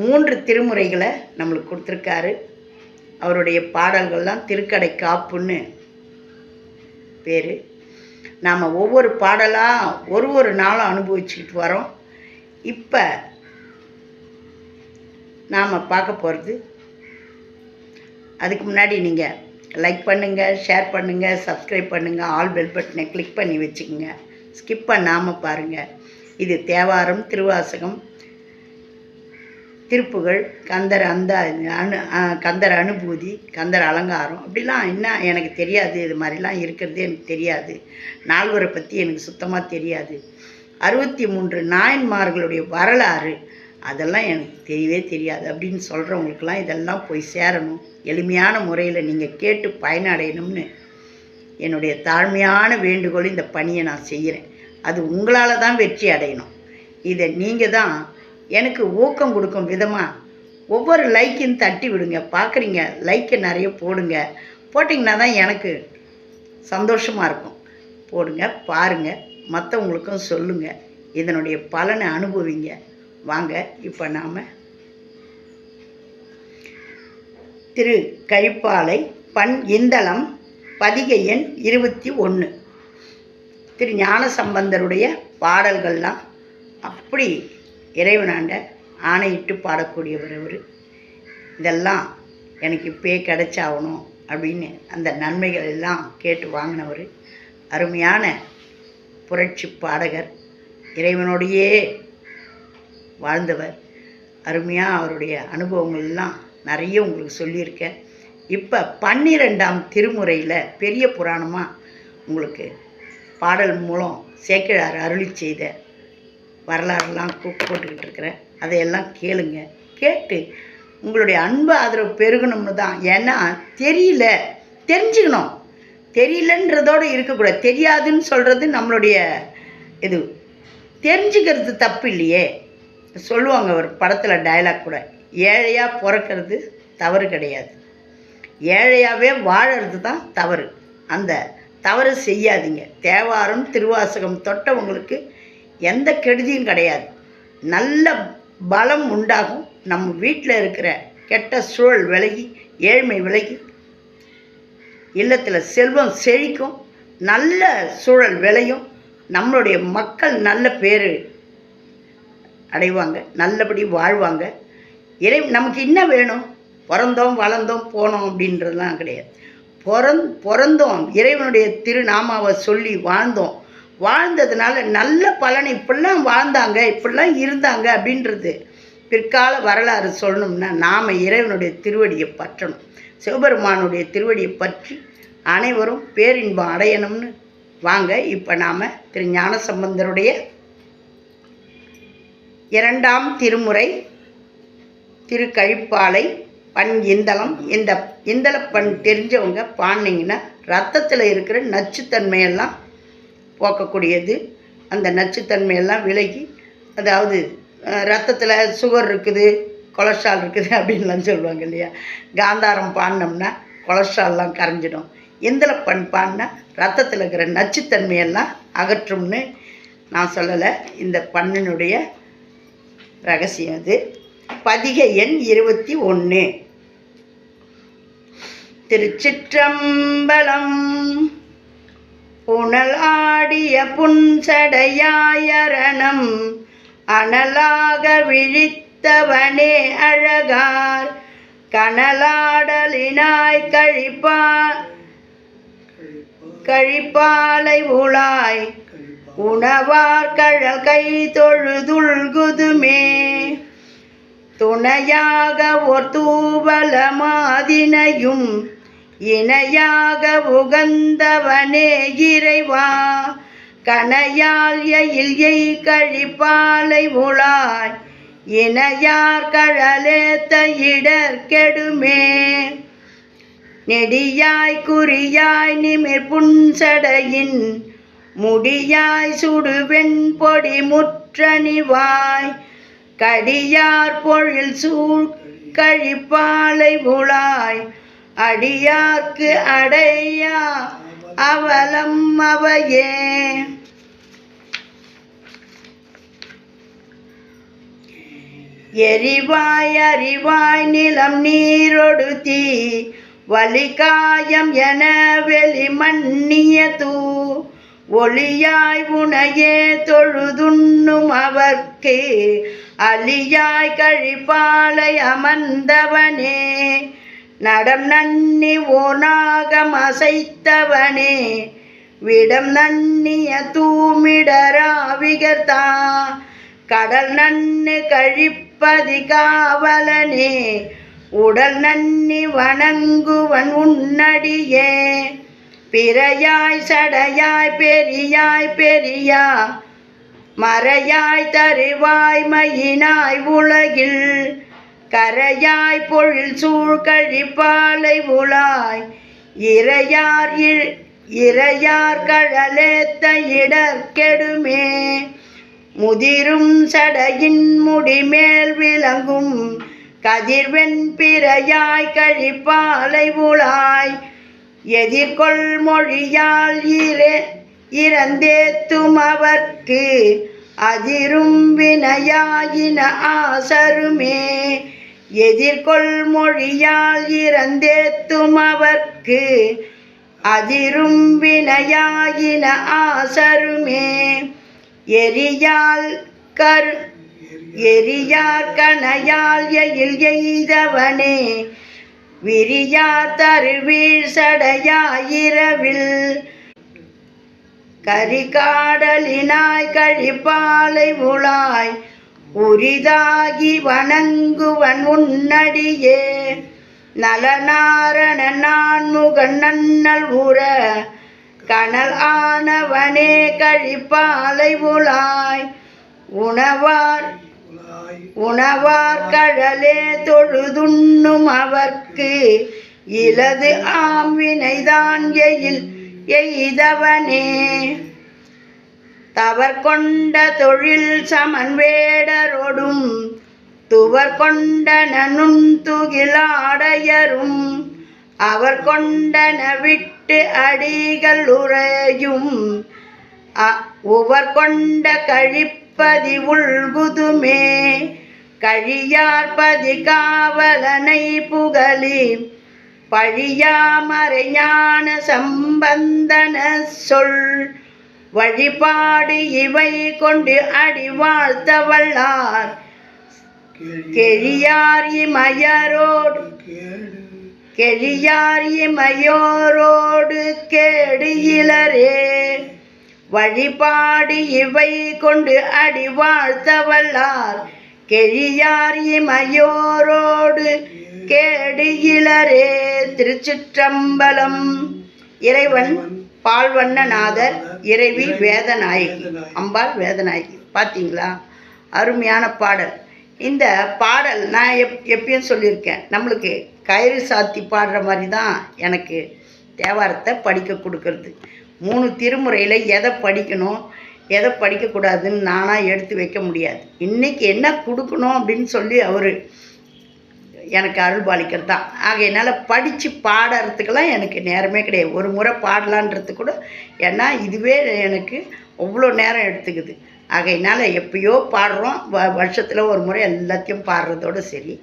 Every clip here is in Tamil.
மூன்று திருமுறைகளை நம்மளுக்கு கொடுத்துருக்காரு. அவருடைய பாடல்கள்லாம் திருக்கடை காப்புன்னு பேர். நாம் ஒவ்வொரு பாடலாக ஒரு ஒரு நாளும் அனுபவிச்சுக்கிட்டு வரோம். இப்போ நாம் பார்க்க போகிறது அதுக்கு முன்னாடி நீங்கள் லைக் பண்ணுங்கள் ஷேர் பண்ணுங்கள் சப்ஸ்கிரைப் பண்ணுங்கள் ஆல் பெல் பட்டனை கிளிக் பண்ணி வச்சுக்கோங்க. ஸ்கிப் பண்ணாமல் பாருங்கள் இது தேவாரம் திருவாசகம் திருப்புகள் கந்தர் அந்த அனு கந்தர் அனுபூதி கந்தர் அலங்காரம் அப்படிலாம் என்ன எனக்கு தெரியாது. இது மாதிரிலாம் இருக்கிறது எனக்கு தெரியாது. நால்வரை பற்றி எனக்கு சுத்தமாக தெரியாது. அறுபத்தி மூன்று நாயன்மார்களுடைய வரலாறு அதெல்லாம் எனக்கு தெரியவே தெரியாது. அப்படின்னு சொல்கிறவங்களுக்கெல்லாம் இதெல்லாம் போய் சேரணும். எளிமையான முறையில் நீங்கள் கேட்டு பயனடையணும்னு என்னுடைய தாழ்மையான வேண்டுகோள் இந்த பணியை நான் செய்கிறேன் அது உங்களால் தான் வெற்றி அடையணும். இதை நீங்கள் தான் எனக்கு ஊக்கம் கொடுக்கும் விதமாக ஒவ்வொரு லைக்கையும் தட்டி விடுங்க. பார்க்குறீங்க. லைக்கை நிறைய போடுங்க. போட்டிங்கன்னா தான் எனக்கு சந்தோஷமாக இருக்கும். போடுங்க பாருங்கள் மற்றவங்களுக்கும் சொல்லுங்கள் இதனுடைய பலனை அனுபவிங்க. வாங்க இப்போ நாம் திரு கழிப்பாலை பண் இந்தளம் பதிகை எண் இருபத்தி ஒன்று திரு ஞான சம்பந்தருடைய பாடல்கள்லாம் அப்படி இறைவனாண்ட ஆணையிட்டு பாடக்கூடியவர் அவர். இதெல்லாம் எனக்கு இப்பயே கிடைச்சாகணும் அப்படின்னு அந்த நன்மைகள் எல்லாம் கேட்டு வாங்கினவர். அருமையான புரட்சி பாடகர் இறைவனோடையே வாழ்ந்தவர். அருமையாக அவருடைய அனுபவங்கள்லாம் நிறைய உங்களுக்கு சொல்லியிருக்கேன் இப்போ பன்னிரெண்டாம் திருமுறையில் பெரிய புராணமாக உங்களுக்கு பாடல் மூலம் சேக்கிழார் அருளி செய்த வரலாறுலாம் கூ- போட்டுக்கிட்டு இருக்கிறேன் அதையெல்லாம் கேளுங்க. கேட்டு உங்களுடைய அன்பு ஆதரவு பெருகணும்னு தான். ஏன்னா தெரியல. தெரிஞ்சுக்கணும். தெரியலன்றதோடு இருக்கக்கூடாது. தெரியாதுன்னு சொல்கிறது நம்மளுடைய இது. தெரிஞ்சுக்கிறது தப்பு இல்லையே. சொல்லுவாங்க ஒரு படத்தில் டயலாக் கூட. ஏழையாக பிறக்கிறது தவறு கிடையாது. ஏழையாகவே வாழறது தான் தவறு. அந்த தவறு செய்யாதீங்க. தேவாரம் திருவாசகம் தொட்டவங்களுக்கு எந்த கெடுதியும் கிடையாது. நல்ல பலம் உண்டாகும். நம்ம வீட்டில் இருக்கிற கெட்ட சூழல் விலகி ஏழ்மை விலகி இல்லத்தில் செல்வம் செழிக்கும் நல்ல சூழல் விளையும். நம்மளுடைய மக்கள் நல்ல பேர் அடைவாங்க நல்லபடி வாழ்வாங்க. இறை நமக்கு என்ன வேணும்? பிறந்தோம் வளர்ந்தோம் போனோம் அப்படின்றதுலாம் கிடையாது. பிறந் பிறந்தோம் இறைவனுடைய திருநாமாவை சொல்லி வாழ்ந்தோம். வாழ்ந்ததுனால நல்ல பலன் இப்படிலாம் வாழ்ந்தாங்க இப்படிலாம் இருந்தாங்க அப்படின்றது பிற்கால வரலாறு சொல்லணும்னா நாம் இறைவனுடைய திருவடியை பற்றணும். சிவபெருமானுடைய திருவடியை பற்றி அனைவரும் பேரின்பம் அடையணும்னு வாங்க இப்போ நாம் திரு ஞானசம்பந்தருடைய இரண்டாம் திருமுறை திரு கழிப்பாலை பண் இந்தளம் இந்த இந்தள பண் தெரிஞ்சவங்க பாடினீங்கன்னா ரத்தத்தில் இருக்கிற நச்சுத்தன்மையெல்லாம் போக்கக்கூடியது. அந்த நச்சுத்தன்மையெல்லாம் விலகி அதாவது ரத்தத்தில் சுகர் இருக்குது கொலஸ்ட்ரால் இருக்குது அப்படின்லாம் சொல்லுவாங்க இல்லையா? காந்தாரம் பாடினோம்னா கொலஸ்ட்ரால்லாம் கரைஞ்சிடும். இந்தள பண் பாடினா ரத்தத்தில் இருக்கிற நச்சுத்தன்மையெல்லாம் அகற்றும்னு நான் சொல்லலை. இந்த பண்ணினுடைய ரகசியம் அது. பதிக எண் இருபத்தி ஒன்று திருச்சிற்றம்பலம் புனல் புன்சடையாயரணம் அனலாக விழித்தவனே அழகார். கனலாடலினாய் கழிப்பா கழிப்பாலை உளாய் உணவார் கழல் கை தொழுதுள்குதுமே துணையாக ஓர் தூவலமாதினையும் இணையாக உகந்தவனே இறைவா கணையால் எயில் எய் கழிப்பாலை உளாய் இணையார் கழலேத்த இடர் கெடுமே. நெடியாய் குறியாய் நிமிர் புன்சடையின் முடியாய் சுடுவெண் பொடி முற்றணிவாய் கடியார் பொழில் சூழ் கழிப்பாலை உளாய் அடியார்க்கு அடையா அவலம் அவையே. எரிவாய் அறிவாய் நிலம் நீரொடு தீ வலிகாயம் என வெளி மண்ணிய தூ ஒளியாய் உனையே தொழுதுண்ணும் அவர்க்கு அலியாய் கழிப்பாலை அமர்ந்தவனே. நடம் நன்னி ஓனாகம் அசைத்தவனே விடம் நன்னிய தூமிடராவிகர்த்தா கடல் நன்னு கழிப்பதி காவலனே உடல் நன்னி வணங்குவன் உன்னடியே. பிறையாய் சடையாய் பெரியாய் பெரியா மறையாய் தருவாய் மயினாய் உலகில் கரையாய் பொழில் சூழ் கழிப்பாலை உலாய். இறையார் இ- இறையார் கழலேத்த இடர்கெடுமே முதிரும் சடையின் முடிமேல் விளங்கும் கதிர்வெண் பிறையாய் கழிப்பாலை உலாய். எதிர்கொள் மொழியால் இரே இறந்தேத்தும் அவர்க்கு அதிரும் வினையாயின ஆசருமே. எதிர்கொள் மொழியால் இறந்தேத்தும் அவர்க்கு அதிரும் வினையாயின ஆசருமே. எரியால் கரு எரியார் கணையால் எயில் எய்தவனே. விரியார் தருவீழ் சடையாயிரவில் கரிகாடலினாய் கழிப்பாலை உளாய் உரிதாகி வணங்குவன் உன்னடியே. நலனாரண நான்முகன் நன்னல் உற கனல் ஆனவனே கழிப்பாலை உலாய். உணவார் உணவார் கழலே தொழுதுண்ணும் அவர்க்கு. இலது ஆம் வினைதான் எயில் எய்தவனே. தவர் கொண்ட தொழில் சமன் வேடரோடும் துவர் கொண்டன நுண்துகிலாடையரும் அவர் கொண்டன விட்டு அடிகள் உறையும் உவர் கொண்ட கழிப்பதி உள்குதுமே கழியார்பதி காவலனை புகழி பழியாமறை ஞான சம்பந்தன சொல் வழிபாடு இவை கொண்டு அடி வாழ்த்த வல்லார் கெழியார் இமயரோடு கெழியார் இமையோரோடு கேடு இளரே வழிபாடு இவை கொண்டு அடி வாழ்த்த வல்லார் கெழியார் இமையோரோடு கேடு இளரே திருச்சிற்றம்பலம் இறைவன் பால்வண்ணநாதர் இறைவி வேதநாயகி. அம்பாள் வேதநாயகி. பார்த்தீங்களா அருமையான பாடல். இந்த பாடல் நான் எப் எப்பயும் சொல்லியிருக்கேன். நம்மளுக்கு கயிறு சாத்தி பாடுற மாதிரி தான் எனக்கு தேவாரத்தை படிக்க கொடுக்கறது. மூணு திருமுறையில் எதை படிக்கணும் எதை படிக்கக்கூடாதுன்னு நானாக எடுத்து வைக்க முடியாது. இன்றைக்கி என்ன கொடுக்கணும் அப்படின்னு சொல்லி அவர் எனக்கு அருள்பாலிக்கிறது தான். ஆகையினால் படித்து பாடுறதுக்கெல்லாம் எனக்கு நேரமே கிடையாது. ஒரு முறை பாடலான்றது கூட ஏன்னா இதுவே எனக்கு அவ்வளோ நேரம் எடுத்துக்குது. ஆகையினால் எப்பயோ பாடுறோம். வ வருஷத்தில் ஒரு முறை எல்லாத்தையும் பாடுறதோட சரி.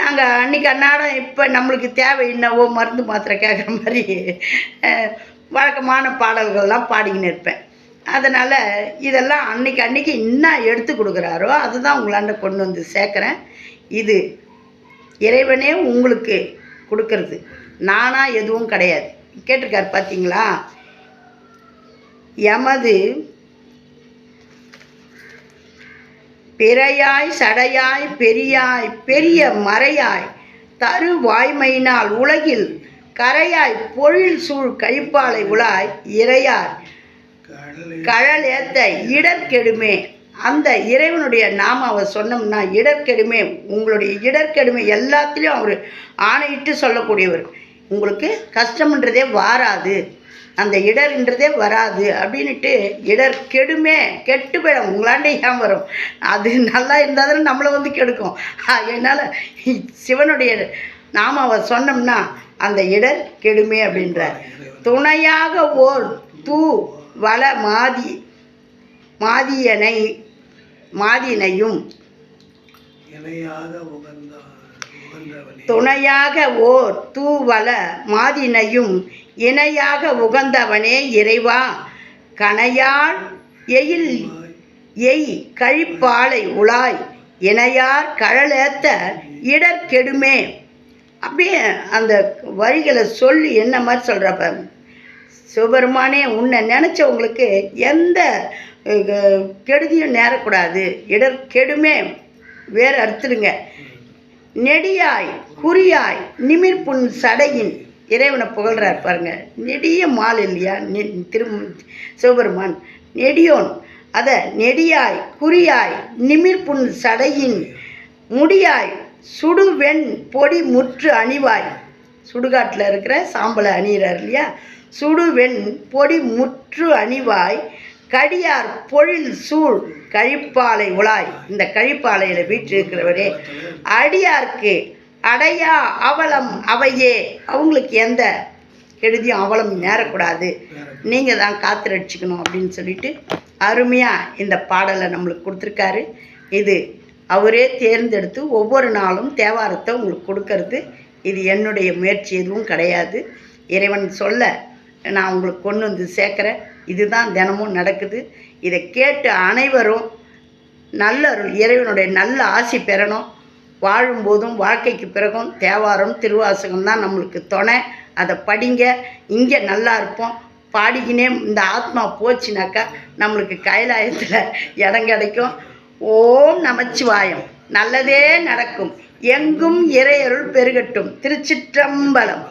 நாங்கள் அன்றைக்கி அன்னாடம் இப்போ நம்மளுக்கு தேவை என்னவோ மருந்து மாத்திரை கேட்குற மாதிரி வழக்கமான பாடல்கள்லாம் பாடிக்கின்னு இருப்பேன். அதனால் இதெல்லாம் அன்னைக்கு அன்னைக்கு என்ன எடுத்து கொடுக்குறாரோ அதுதான் உங்களாண்ட கொண்டு வந்து சேர்க்குறேன். இது இறைவனே உங்களுக்கு கொடுக்கறது. நானாக எதுவும் கிடையாது. கேட்டிருக்காரு பார்த்தீங்களா எமது பிறையாய் சடையாய் பெரியாய் பெரிய மறையாய் தரு வாய்மையினால் உலகில் கரையாய் பொழில் சூழ் கழிப்பாலை உலாய் இறையார் கழல் ஏத்த இடர்கெடுமே. அந்த இறைவனுடைய நாம அவர் சொன்னோம்னா இடர்கெடுமை உங்களுடைய இடர்கெடுமை எல்லாத்துலேயும் அவர் ஆணையிட்டு சொல்லக்கூடியவர். உங்களுக்கு கஷ்டம்ன்றதே வாராது. அந்த இடர்ன்றதே வராது அப்படின்ட்டு இடர் கெடுமே கெட்டு போயிடும். உங்களாண்ட ஏன் வரும்? அது நல்லா இருந்தால் தானே நம்மளை வந்து கெடுக்கும். என்னால் சிவனுடைய நாமாவை சொன்னோம்னா அந்த இடர் கெடுமே அப்படின்றார். துணையாக ஓர் தூ வள மாதி மாதியனை மாதினையும் துணையாக ஓர் தூவல மாதினையும் இணையாக உகந்தவனே இறைவா. கணையாள் எயில் எய் கழிப்பாலை உலாய். இணையார் கழலேத்த இடர்கெடுமே அப்படியே அந்த வரிகளை சொல்லி என்ன மாதிரி சொல்கிறப்ப சிவபெருமானே உன்னை நினச்சவங்களுக்கு எந்த கெடுதியும் நேரக்கூடாது. இடர் கெடுமே வேறு அறுத்துடுங்க. நெடியாய் குறியாய் நிமிர்புண் சடையின் இறைவனை புகழ்கிறார் பாருங்க. நெடிய மால் இல்லையா? திரு சிவபெருமான். நெடியோன். அதை நெடியாய் குறியாய் நிமிர்புண் சடையின் முடியாய் சுடுவெண் பொடி முற்று அணிவாய். சுடுகாட்டில் இருக்கிற சாம்பலை அணிகிறார் இல்லையா? சுடுவெண் பொடி முற்று அணிவாய் கடியார் பொழில் சூழ் கழிப்பாலை உலாய். இந்த கழிப்பாலையில் வீற்றிருக்கிறவரே அடியார்க்கு அடையா அவலம் அவையே. அவங்களுக்கு எந்த கெடுதியும் அவலம் நேரக்கூடாது. நீங்கள் தான் காத்து ரட்சிக்கணும் அப்படின்னு சொல்லிட்டு அருமையாக இந்த பாடலை நம்மளுக்கு கொடுத்துருக்காரு. இது அவரே தேர்ந்தெடுத்து ஒவ்வொரு நாளும் தேவாரத்தை உங்களுக்கு கொடுக்கறது. இது என்னுடைய முயற்சி எதுவும் கிடையாது. இறைவன் சொல்ல நான் உங்களுக்கு கொண்டு வந்து சேர்க்குறேன். இதுதான் தினமும் நடக்குது. இதை கேட்டு அனைவரும் நல்ல அருள் இறைவனுடைய நல்ல ஆசி பெறணும். வாழும்போதும் வாழ்க்கைக்கு பிறகும் தேவாரம் திருவாசகம் தான் நம்மளுக்கு துணை. அதை படிங்க. இங்கே நல்லா இருப்போம். பாடிக்கினே இந்த ஆத்மா போச்சுனாக்கா நம்மளுக்கு கைலாயத்தில் இடம் கிடைக்கும். ஓம் நமச்சிவாயம். நல்லதே நடக்கும். எங்கும் இறையருள் பெருகட்டும். திருச்சிற்றம்பலம்.